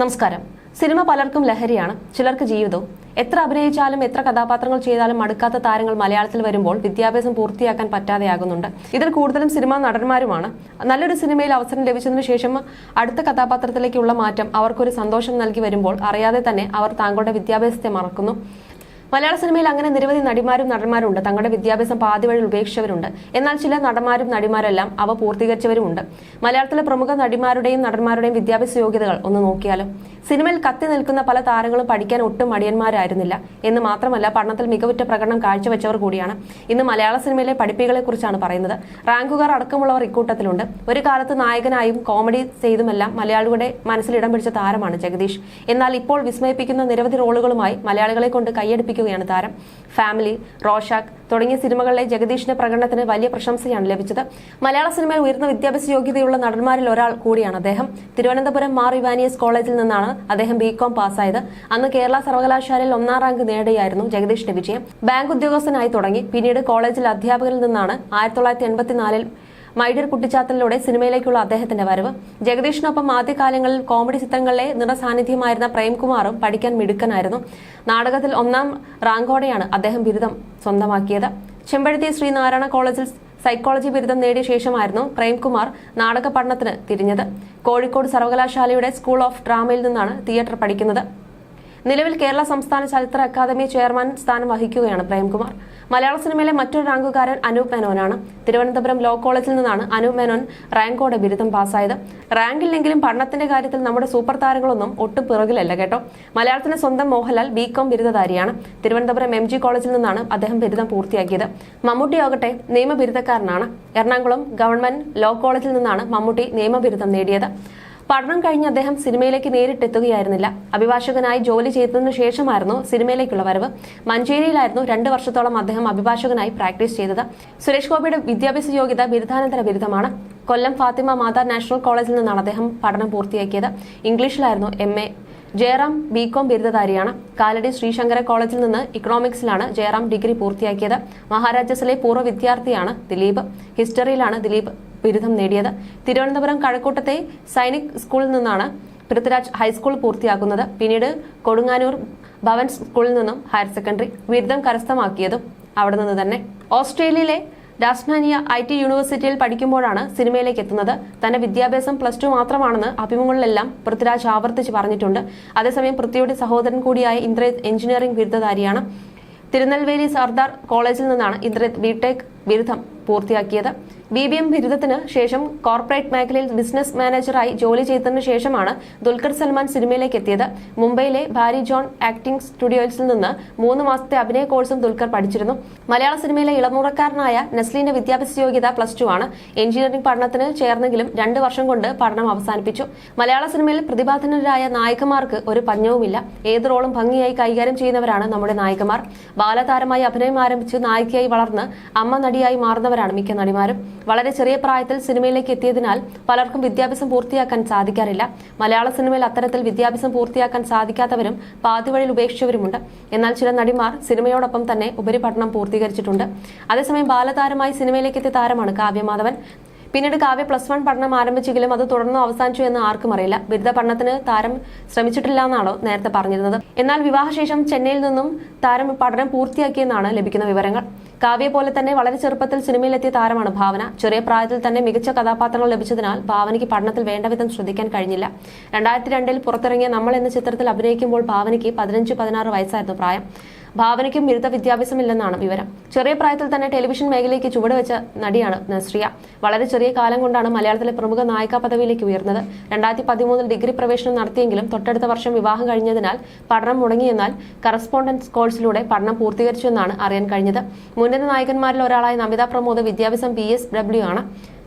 നമസ്കാരം. സിനിമ പലർക്കും ലഹരിയാണ്. ചിലർക്ക് ജീവിതവും. എത്ര അഭിനയിച്ചാലും എത്ര കഥാപാത്രങ്ങൾ ചെയ്താലും മടുക്കാത്ത താരങ്ങൾ മലയാളത്തിൽ വരുമ്പോൾ വിദ്യാഭ്യാസം പൂർത്തിയാക്കാൻ പറ്റാതെയാകുന്നുണ്ട്. ഇതിൽ കൂടുതലും സിനിമാ നടന്മാരുമാണ്. നല്ലൊരു സിനിമയിൽ അവസരം ലഭിച്ചതിനു ശേഷം അടുത്ത കഥാപാത്രത്തിലേക്കുള്ള മാറ്റം അവർക്കൊരു സന്തോഷം നൽകി വരുമ്പോൾ അറിയാതെ തന്നെ അവർ താങ്കളുടെ വിദ്യാഭ്യാസത്തെ മറക്കുന്നു. മലയാള സിനിമയിൽ അങ്ങനെ നിരവധി നടിമാരും നടന്മാരും ഉണ്ട് തങ്ങളുടെ വിദ്യാഭ്യാസം പാതി വഴി ഉപേക്ഷിച്ചവരുണ്ട്. എന്നാൽ ചില നടന്മാരും നടിമാരെല്ലാം അവ പൂർത്തീകരിച്ചവരുമുണ്ട്. മലയാളത്തിലെ പ്രമുഖ നടിമാരുടെയും നടന്മാരുടെയും വിദ്യാഭ്യാസ യോഗ്യതകൾ ഒന്ന് നോക്കിയാലും സിനിമയിൽ കത്തി നിൽക്കുന്ന പല താരങ്ങളും പഠിക്കാൻ ഒട്ടും മടിയന്മാരായിരുന്നില്ല. എന്ന് മാത്രമല്ല പഠനത്തിൽ മികവുറ്റ പ്രകടനം കാഴ്ചവെച്ചവർ കൂടിയാണ്. ഇന്ന് മലയാള സിനിമയിലെ പഠിപ്പികളെ കുറിച്ചാണ് പറയുന്നത്. റാങ്കുകാർ അടക്കമുള്ളവർ ഇക്കൂട്ടത്തിലുണ്ട്. ഒരു കാലത്ത് നായകനായും കോമഡി ചെയ്തുമെല്ലാം മലയാളികളുടെ മനസ്സിൽ ഇടം പിടിച്ച താരമാണ് ജഗദീഷ്. എന്നാൽ ഇപ്പോൾ വിസ്മയിപ്പിക്കുന്ന നിരവധി റോളുകളുമായി മലയാളികളെ കൊണ്ട് കൈയടിപ്പിക്കുകയാണ് താരം. ഫാമിലി റോഷാക്ക് തുടങ്ങിയ സിനിമകളിലെ ജഗദീഷിന്റെ പ്രകടനത്തിന് വലിയ പ്രശംസയാണ് ലഭിച്ചത്. മലയാള സിനിമയിൽ ഉയർന്ന വിദ്യാഭ്യാസ യോഗ്യതയുള്ള നടന്മാരിൽ ഒരാൾ കൂടിയാണ് അദ്ദേഹം. തിരുവനന്തപുരം മാർ ഇവാനിയസ് കോളേജിൽ നിന്നാണ് അദ്ദേഹം ബികോം പാസ്സായത്. അന്ന് കേരള സർവകലാശാലയിൽ ഒന്നാം റാങ്ക് നേടുകയായിരുന്നു ജഗദീഷിന്റെ വിജയം. ബാങ്ക് ഉദ്യോഗസ്ഥനായി തുടങ്ങി. പിന്നീട് കോളേജിൽ അധ്യാപകരിൽ നിന്നാണ് ആയിരത്തി തൊള്ളായിരത്തി എൺപത്തിനാലിൽ മൈഡിയർ കുട്ടിച്ചാത്തലിലൂടെ സിനിമയിലേക്കുള്ള അദ്ദേഹത്തിന്റെ വരവ്. ജഗദീഷിനൊപ്പം ആദ്യകാലങ്ങളിൽ കോമഡി ചിത്രങ്ങളിലെ നിറസാന്നിധ്യമായിരുന്ന പ്രേംകുമാറും പഠിക്കാൻ മിടുക്കനായിരുന്നു. നാടകത്തിൽ ഒന്നാം റാങ്കോടെയാണ് അദ്ദേഹം ബിരുദം സ്വന്തമാക്കിയത്. ചെമ്പഴത്തി ശ്രീനാരായണ കോളേജിൽ സൈക്കോളജി ബിരുദം നേടിയ ശേഷമായിരുന്നു പ്രേംകുമാർ നാടക പഠനത്തിന് തിരിഞ്ഞത്. കോഴിക്കോട് സർവകലാശാലയുടെ സ്കൂൾ ഓഫ് ഡ്രാമയിൽ നിന്നാണ് തിയേറ്റർ പഠിക്കുന്നത്. നിലവിൽ കേരള സംസ്ഥാന ചലച്ചിത്ര അക്കാദമി ചെയർമാൻ സ്ഥാനം വഹിക്കുകയാണ് പ്രേംകുമാർ. മലയാള സിനിമയിലെ മറ്റൊരു റാങ്കുകാരൻ അനൂപ് മേനോനാണ്. തിരുവനന്തപുരം ലോ കോളേജിൽ നിന്നാണ് അനൂപ് മേനോൻ റാങ്കോടെ ബിരുദം പാസ്സായത്. റാങ്കില്ലെങ്കിലും പഠനത്തിന്റെ കാര്യത്തിൽ നമ്മുടെ സൂപ്പർ താരങ്ങളൊന്നും ഒട്ടും പിറകിലല്ല കേട്ടോ. മലയാളത്തിന്റെ സ്വന്തം മോഹൻലാൽ ബി കോം ബിരുദധാരിയാണ്. തിരുവനന്തപുരം എം ജി കോളേജിൽ നിന്നാണ് അദ്ദേഹം ബിരുദം പൂർത്തിയാക്കിയത്. മമ്മൂട്ടി ആകട്ടെ നിയമബിരുദക്കാരനാണ് എറണാകുളം ഗവൺമെന്റ് ലോ കോളേജിൽ നിന്നാണ് മമ്മൂട്ടി നിയമബിരുദം നേടിയത്. പഠനം കഴിഞ്ഞ് അദ്ദേഹം സിനിമയിലേക്ക് നേരിട്ടെത്തുകയായിരുന്നില്ല. അഭിഭാഷകനായി ജോലി ചെയ്തതിനു ശേഷമായിരുന്നു സിനിമയിലേക്കുള്ള വരവ്. മഞ്ചേരിയിലായിരുന്നു രണ്ട് വർഷത്തോളം അദ്ദേഹം അഭിഭാഷകനായി പ്രാക്ടീസ് ചെയ്തത്. സുരേഷ് ഗോപിയുടെ വിദ്യാഭ്യാസ യോഗ്യത ബിരുദാനന്തര ബിരുദമാണ്. കൊല്ലം ഫാത്തിമ മാതാ നാഷണൽ കോളേജിൽ നിന്നാണ് അദ്ദേഹം പഠനം പൂർത്തിയാക്കിയത്. ഇംഗ്ലീഷിലായിരുന്നു M A. Jayaram B com ബിരുദധാരിയാണ്. Kalady Sree Sankara കോളേജിൽ നിന്ന് ഇക്കണോമിക്സിലാണ് ജയറാം ഡിഗ്രി പൂർത്തിയാക്കിയത്. മഹാരാജാസിലെ പൂർവ വിദ്യാർത്ഥിയാണ് ദിലീപ്. ഹിസ്റ്ററിയിലാണ് ദിലീപ്. ബിരുദം നേടിയത്. തിരുവനന്തപുരം കഴക്കൂട്ടത്തെ സൈനിക് സ്കൂളിൽ നിന്നാണ് പൃഥ്വിരാജ് ഹൈസ്കൂൾ പൂർത്തിയാക്കുന്നത്. പിന്നീട് കൊടുങ്ങാനൂർ ഭവൻ സ്കൂളിൽ നിന്നും ഹയർ സെക്കൻഡറി ബിരുദം കരസ്ഥമാക്കിയതും അവിടെ നിന്ന് തന്നെ. ഓസ്ട്രേലിയയിലെ ഡാസ്മാനിയ ഐ ടി യൂണിവേഴ്സിറ്റിയിൽ പഠിക്കുമ്പോഴാണ് സിനിമയിലേക്ക് എത്തുന്നത്. തന്റെ വിദ്യാഭ്യാസം പ്ലസ് ടു മാത്രമാണെന്ന് അഭിമുഖങ്ങളിലെല്ലാം പൃഥ്വിരാജ് ആവർത്തിച്ച് പറഞ്ഞിട്ടുണ്ട്. അതേസമയം പൃഥ്വിയുടെ സഹോദരൻ കൂടിയായ ഇന്ദ്രജിത്ത് എഞ്ചിനീയറിംഗ് ബിരുദധാരിയാണ്. തിരുനെൽവേലി സർദാർ കോളേജിൽ നിന്നാണ് ഇന്ദ്രജിത്ത് ബിടെക് ബിരുദം പൂർത്തിയാക്കിയത്. ബി ബി എം ബിരുദത്തിന് ശേഷം കോർപ്പറേറ്റ് മേഖലയിൽ ബിസിനസ് മാനേജറായി ജോലി ചെയ്തതിനു ശേഷമാണ് ദുൽഖർ സൽമാൻ സിനിമയിലേക്ക് എത്തിയത്. മുംബൈയിലെ ഭാരി ജോൺ ആക്ടിംഗ് സ്റ്റുഡിയോസിൽ നിന്ന് മൂന്ന് മാസത്തെ അഭിനയ കോഴ്സും ദുൽഖർ പഠിച്ചിരുന്നു. മലയാള സിനിമയിലെ ഇളമുറക്കാരനായ നസ്ലിന്റെ വിദ്യാഭ്യാസ യോഗ്യത പ്ലസ് ടു ആണ്. എഞ്ചിനീയറിംഗ് പഠനത്തിന് ചേർന്നെങ്കിലും രണ്ട് വർഷം കൊണ്ട് പഠനം അവസാനിപ്പിച്ചു. മലയാള സിനിമയിൽ പ്രതിഭാധനരായ നായകന്മാർക്ക് ഒരു പഞ്ഞവുമില്ല. ഏത് റോളും ഭംഗിയായി കൈകാര്യം ചെയ്യുന്നവരാണ് നമ്മുടെ നായകന്മാർ. ബാലതാരമായി അഭിനയം ആരംഭിച്ച് നായികയായി വളർന്ന് അമ്മ നടിയായി മാറുന്നവരാണ് മിക്ക നടിമാരും. വളരെ ചെറിയ പ്രായത്തിൽ സിനിമയിലേക്ക് എത്തിയതിനാൽ പലർക്കും വിദ്യാഭ്യാസം പൂർത്തിയാക്കാൻ സാധിക്കാറില്ല. മലയാള സിനിമയിൽ അത്തരത്തിൽ വിദ്യാഭ്യാസം പൂർത്തിയാക്കാൻ സാധിക്കാത്തവരും പാതിവഴിയിൽ ഉപേക്ഷിച്ചവരുമുണ്ട്. എന്നാൽ ചില നടിമാർ സിനിമയോടൊപ്പം തന്നെ ഉപരിപഠനം പൂർത്തീകരിച്ചിട്ടുണ്ട്. അതേസമയം ബാലതാരമായി സിനിമയിലേക്ക് എത്തിയ താരമാണ് കാവ്യമാധവൻ പിന്നീട് കാവ്യ പ്ലസ് വൺ പഠനം ആരംഭിച്ചെങ്കിലും അത് തുടർന്ന് അവസാനിച്ചു എന്ന് ആർക്കും അറിയില്ല. ബിരുദ പഠനത്തിന് താരം ശ്രമിച്ചിട്ടില്ല എന്നാണോ നേരത്തെ പറഞ്ഞിരുന്നത്. എന്നാൽ വിവാഹശേഷം ചെന്നൈയിൽ നിന്നും താരം പഠനം പൂർത്തിയാക്കിയെന്നാണ് ലഭിക്കുന്ന വിവരങ്ങൾ. കാവ്യ പോലെ തന്നെ വളരെ ചെറുപ്പത്തിൽ സിനിമയിലെത്തിയ താരമാണ് ഭാവന. ചെറിയ പ്രായത്തിൽ തന്നെ മികച്ച കഥാപാത്രങ്ങൾ ലഭിച്ചതിനാൽ ഭാവനയ്ക്ക് പഠനത്തിൽ വേണ്ടവിധം ശ്രദ്ധിക്കാൻ കഴിഞ്ഞില്ല. രണ്ടായിരത്തി രണ്ടിൽ പുറത്തിറങ്ങിയ നമ്മൾ എന്ന ചിത്രത്തിൽ അഭിനയിക്കുമ്പോൾ ഭാവനയ്ക്ക് പതിനഞ്ച് പതിനാറ് വയസ്സായിരുന്നു പ്രായം. ഭാവനയ്ക്കും ബിരുദ വിദ്യാഭ്യാസമില്ലെന്നാണ് വിവരം. ചെറിയ പ്രായത്തിൽ തന്നെ ടെലിവിഷൻ മേഖലയ്ക്ക് ചുവടുവെച്ച നടിയാണ് നസ്രിയ. വളരെ ചെറിയ കാലം കൊണ്ടാണ് മലയാളത്തിലെ പ്രമുഖ നായിക പദവിയിലേക്ക് ഉയർന്നത്. രണ്ടായിരത്തി പതിമൂന്നിൽ ഡിഗ്രി പ്രവേശനം നടത്തിയെങ്കിലും തൊട്ടടുത്ത വർഷം വിവാഹം കഴിഞ്ഞതിനാൽ പഠനം മുടങ്ങിയെന്നാൽ കറസ്പോണ്ടൻസ് കോഴ്സിലൂടെ പഠനം പൂർത്തീകരിച്ചു എന്നാണ് അറിയാൻ കഴിഞ്ഞത്. മുന്നണി നായകന്മാരിൽ ഒരാളായ നമിത പ്രമോദ് വിദ്യാഭ്യാസം ബി എസ് ഡബ്ല്യു ആണ്.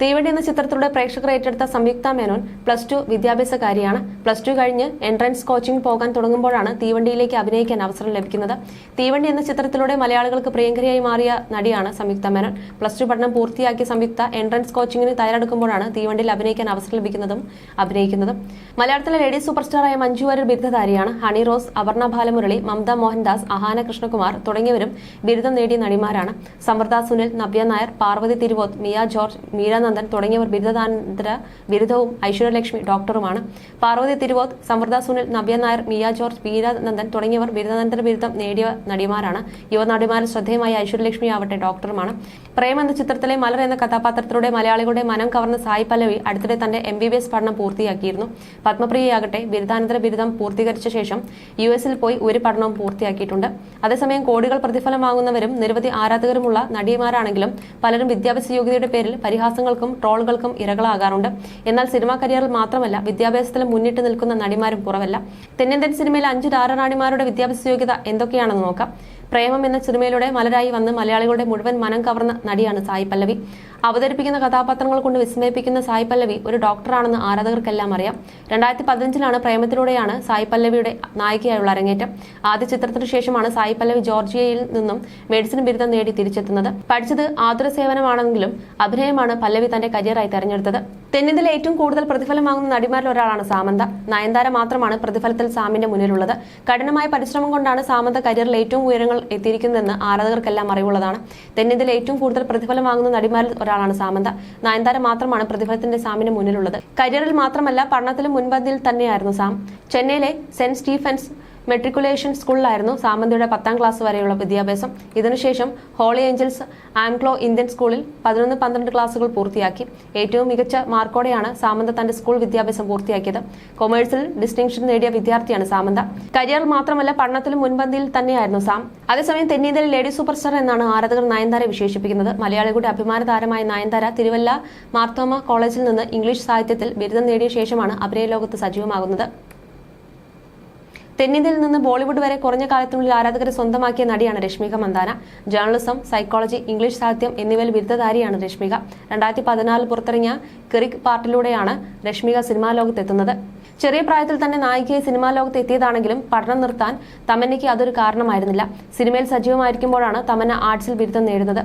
തീവണ്ടി എന്ന ചിത്രത്തിലൂടെ പ്രേക്ഷകർ ഏറ്റെടുത്ത സംയുക്ത മേനോൻ പ്ലസ് ടു വിദ്യാഭ്യാസകാരിയാണ്. പ്ലസ് ടു കഴിഞ്ഞ് എൻട്രൻസ് കോച്ചിംഗ് പോകാൻ തുടങ്ങുമ്പോഴാണ് തീവണ്ടിയിലേക്ക് അഭിനയിക്കാൻ അവസരം ലഭിക്കുന്നത്. തീവണ്ടി എന്ന ചിത്രത്തിലൂടെ മലയാളികൾക്ക് പ്രിയങ്കരിയായി മാറിയ നടിയാണ് സംയുക്ത മേനോൻ. പ്ലസ് ടു പഠനം പൂർത്തിയാക്കിയ സംയുക്ത എൻട്രൻസ് കോച്ചിങ്ങിന് തയ്യാറെടുക്കുമ്പോഴാണ് തീവണ്ടിയിൽ അഭിനയിക്കാൻ അവസരം ലഭിക്കുന്നതും അഭിനയിക്കുന്നതും. മലയാളത്തിലെ ലേഡി സൂപ്പർ സ്റ്റാറായ മഞ്ജു വാര്യർ ബിരുദധാരിയാണ്. ഹണി റോസ് അപർണ ബാലമുരളി മമത മോഹൻദാസ് അഹാന കൃഷ്ണകുമാർ തുടങ്ങിയവരും ബിരുദം നേടിയ നടിമാരാണ്. സമൃദ്ധ സുനിൽ നവ്യ നായർ പാർവതി തിരുവോത്ത് മിയ ജോർജ് മീര വീരനന്ദൻ തുടങ്ങിയവർ ബിരുദാനന്തര ബിരുദവും ഐശ്വര്യലക്ഷ്മി ഡോക്ടറുമാണ്. പാർവതി തിരുവോത്ത് സമൃദ്ധ സുനിൽ നവ്യ നായർ മിയ ജോർജ് ബീരാനന്ദൻ തുടങ്ങിയവർ ബിരുദാനന്തര ബിരുദം നേടിയ നടിമാരാണ്. യുവനടിമാരിൽ ശ്രദ്ധേയമായ ഐശ്വര്യലക്ഷ്മി ആവട്ടെ ഡോക്ടറുമാണ്. പ്രേം എന്ന ചിത്രത്തിലെ മലർ എന്ന കഥാപാത്രത്തിലൂടെ മലയാളികളുടെ മനം കവർന്ന സായി പല്ലവി അടുത്തിടെ തന്റെ എം ബി ബി എസ് പഠനം പൂർത്തിയാക്കിയിരുന്നു. പത്മപ്രിയയാകട്ടെ ബിരുദാനന്തര ബിരുദം പൂർത്തീകരിച്ച ശേഷം യു എസിൽ പോയി ഒരു പഠനവും പൂർത്തിയാക്കിയിട്ടുണ്ട്. അതേസമയം കോടികൾ പ്രതിഫലമാകുന്നവരും നിരവധി ആരാധകരുമുള്ള നടിമാരാണെങ്കിലും പലരും വിദ്യാഭ്യാസ യോഗ്യതയുടെ പേരിൽ പരിഹാസങ്ങൾക്കും ട്രോളുകൾക്കും ഇരകളാകാറുണ്ട്. എന്നാൽ സിനിമാ കരിയറിൽ മാത്രമല്ല വിദ്യാഭ്യാസത്തിൽ മുന്നിട്ട് നിൽക്കുന്ന നടിമാരും കുറവല്ല തെന്നിന്ത്യൻ സിനിമയിലെ അഞ്ച് താരറാണിമാരുടെ വിദ്യാഭ്യാസ യോഗ്യത എന്തൊക്കെയാണെന്ന് നോക്കാം. പ്രേമം എന്ന സിനിമയിലൂടെ മലരായി വന്ന് മലയാളികളുടെ മുഴുവൻ മനം കവർന്ന നടിയാണ് സായി പല്ലവി. അവതരിപ്പിക്കുന്ന കഥാപാത്രങ്ങൾ കൊണ്ട് വിസ്മയിപ്പിക്കുന്ന സായി പല്ലവി ഒരു ഡോക്ടറാണെന്ന് ആരാധകർക്കെല്ലാം അറിയാം. രണ്ടായിരത്തി പതിനഞ്ചിലാണ് പ്രേമത്തിലൂടെയാണ് സായി പല്ലവിയുടെ നായികയായുള്ള അരങ്ങേറ്റം. ആദ്യ ചിത്രത്തിനു ശേഷമാണ് സായി പല്ലവി ജോർജിയയിൽ നിന്നും മെഡിസിൻ ബിരുദം നേടി തിരിച്ചെത്തുന്നത്. പഠിച്ചത് ആതുര സേവനമാണെങ്കിലും അഭിനയമാണ് പല്ലവി തന്റെ കരിയറായി തെരഞ്ഞെടുത്തത്. തെന്നിന്ത്യയിലെ ഏറ്റവും കൂടുതൽ പ്രതിഫലം വാങ്ങുന്ന നടിമാരിൽ ഒരാളാണ് സാമന്ത. നയൻതാര മാത്രമാണ് പ്രതിഫലത്തിൽ സാമിന്റെ മുന്നിലുള്ളത്. കഠിനമായ പരിശ്രമം കൊണ്ടാണ് സാമന്ത കരിയറിൽ ഏറ്റവും ഉയരങ്ങൾ എത്തിയിരിക്കുന്നതെന്ന് ആരാധകർക്കെല്ലാം അറിവുള്ളതാണ്. തെന്നിന്ത്യയിൽ ഏറ്റവും കൂടുതൽ പ്രതിഫലം വാങ്ങുന്ന നടിമാരിൽ ഒരാളാണ് സാമന്ത. നയൻതാര മാത്രമാണ് പ്രതിഫലത്തിന്റെ സാമിന് മുന്നിലുള്ളത്. കരിയറിൽ മാത്രമല്ല പഠനത്തിലും മുൻപന്തിയിൽ തന്നെയായിരുന്നു സാം. ചെന്നൈയിലെ സെന്റ് സ്റ്റീഫൻസ് മെട്രിക്കുലേഷൻ സ്കൂളിലായിരുന്നു സാമന്തയുടെ പത്താം ക്ലാസ് വരെയുള്ള വിദ്യാഭ്യാസം. ഇതിനുശേഷം ഹോളി ഏഞ്ചൽസ് ആംഗ്ലോ ഇന്ത്യൻ സ്കൂളിൽ പതിനൊന്ന് പന്ത്രണ്ട് ക്ലാസുകൾ പൂർത്തിയാക്കി. ഏറ്റവും മികച്ച മാർക്കോടെയാണ് സാമന്ത തന്റെ സ്കൂൾ വിദ്യാഭ്യാസം പൂർത്തിയാക്കിയത്. കൊമേഴ്സിൽ ഡിസ്റ്റിങ്ഷൻ നേടിയ വിദ്യാർത്ഥിയാണ് സാമന്ത. കരിയർ മാത്രമല്ല പഠനത്തിലും മുൻപന്തിയിൽ തന്നെയായിരുന്നു സാം. അതേസമയം തെന്നീന്തലിൽ ലേഡി സൂപ്പർ സ്റ്റാർ എന്നാണ് ആരാധകർ നയൻതാരെ വിശേഷിപ്പിക്കുന്നത്. മലയാളികളുടെ അഭിമാന താരമായ നയൻതാര തിരുവല്ല മാർത്തോമ കോളേജിൽ നിന്ന് ഇംഗ്ലീഷ് സാഹിത്യത്തിൽ ബിരുദം നേടിയ ശേഷമാണ് അഭിനയ ലോകത്ത് സജീവമാകുന്നത്. തെന്നിന്ത്യയിൽ നിന്ന് ബോളിവുഡ് വരെ കുറഞ്ഞ കാലത്തിനുള്ളിൽ ആരാധകരെ സ്വന്തമാക്കിയ നടിയാണ് Rashmika Mandanna. Journalism psychology English സാഹിത്യം എന്നിവയിൽ ബിരുദധാരിയാണ് രശ്മിക. രണ്ടായിരത്തി പതിനാലിൽ പുറത്തിറങ്ങിയ കിറിക് പാർട്ടിലൂടെയാണ് രശ്മിക സിനിമാ ലോകത്തെത്തുന്നത്. ചെറിയ പ്രായത്തിൽ തന്നെ നായികയെ സിനിമാ ലോകത്ത് എത്തിയതാണെങ്കിലും പഠനം നിർത്താൻ തമന്നയ്ക്ക് അതൊരു കാരണമായിരുന്നില്ല. സിനിമയിൽ സജീവമായിരിക്കുമ്പോഴാണ് തമന്ന ആർട്സിൽ ബിരുദം നേടുന്നത്.